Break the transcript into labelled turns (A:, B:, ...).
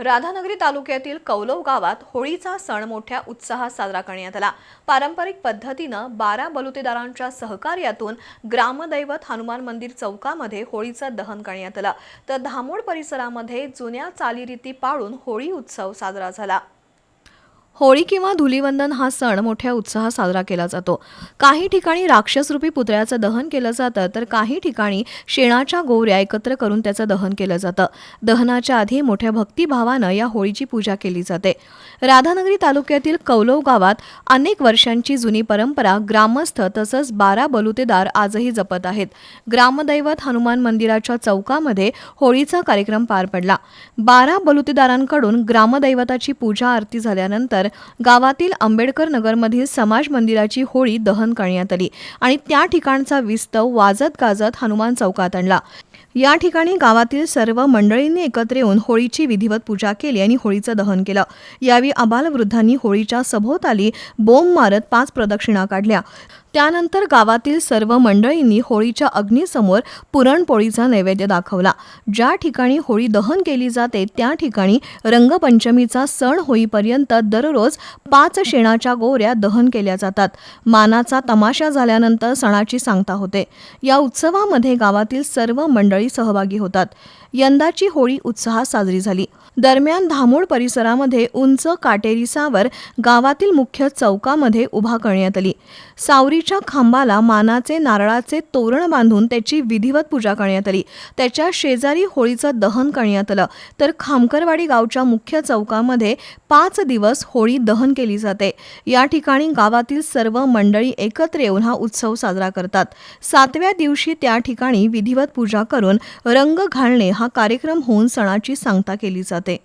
A: राधानगरी तालुक्यातील कौलव गावात होळीचा सण मोठ्या उत्साहात साजरा करण्यात आला. पारंपरिक पद्धतीनं बारा बलुतेदारांच्या सहकार्यातून ग्रामदैवत हनुमान मंदिर चौकामध्ये होळीचं दहन करण्यात आलं. तर धामोड परिसरामध्ये जुन्या चालीरीती पाळून होळी उत्सव साजरा झाला. होळी किंवा धुलीवंदन हा सण मोठ्या उत्साहात साजरा केला जातो. काही ठिकाणी राक्षसरूपी पुतळ्याचं दहन केलं जातं तर काही ठिकाणी शेणाच्या गोवऱ्या एकत्र करून त्याचं दहन केलं जातं. दहनाच्या आधी मोठ्या भक्तिभावानं या होळीची पूजा केली जाते. राधानगरी तालुक्यातील कौलव गावात अनेक वर्षांची जुनी परंपरा ग्रामस्थ तसंच बारा बलुतेदार आजही जपत आहेत. ग्रामदैवत हनुमान मंदिराच्या चौकामध्ये होळीचा कार्यक्रम पार पडला. बारा बलुतेदारांकडून ग्रामदैवताची पूजा आरती झाल्यानंतर गावातील आंबेडकर नगरमधील समाज मंदिराची होळी दहन करण्यात आली आणि त्या ठिकाणचा विस्तव वाजत गाजत हनुमान चौकात आणला. या ठिकाणी गावातील सर्व मंडळींनी एकत्र येऊन होळीची विधिवत पूजा केली आणि होळीचं दहन केलं. यावेळी आबालवृद्धांनी होळीच्या सभोवताली बोंब मारत पाच प्रदक्षिणा काढल्या. त्यानंतर गावातील सर्व मंडळींनी होळीच्या अग्नीसमोर पुरणपोळीचा नैवेद्य दाखवला. ज्या ठिकाणी होळी दहन केली जाते त्या ठिकाणी रंगपंचमीचा सण होईपर्यंत दररोज पाच शेणाच्या गोऱ्या दहन केल्या जातात. मानाचा तमाशा झाल्यानंतर सणाची सांगता होते. या उत्सवामध्ये गावातील सर्व मंडळी सहभागी होतात. यंदाची होळी उत्साहात साजरी झाली. दरम्यान धामोड परिसरामध्ये उंच काटेरी सावर गावातील मुख्य चौकामध्ये उभा करण्यात आली. सावरी सावरीच्या खांबाला मानाचे नारळाचे तोरण बांधून त्याची विधिवत पूजा करण्यात आली. त्याच्या शेजारी होळीचं दहन करण्यात आलं. तर खामकरवाडी गावच्या मुख्य चौकामध्ये पाच दिवस होळी दहन केली जाते. या ठिकाणी गावातील सर्व मंडळी एकत्र येऊन हा उत्सव साजरा करतात. सातव्या दिवशी त्या ठिकाणी विधिवत पूजा करून रंग घालणे हा कार्यक्रम होऊन सणाची सांगता केली जाते.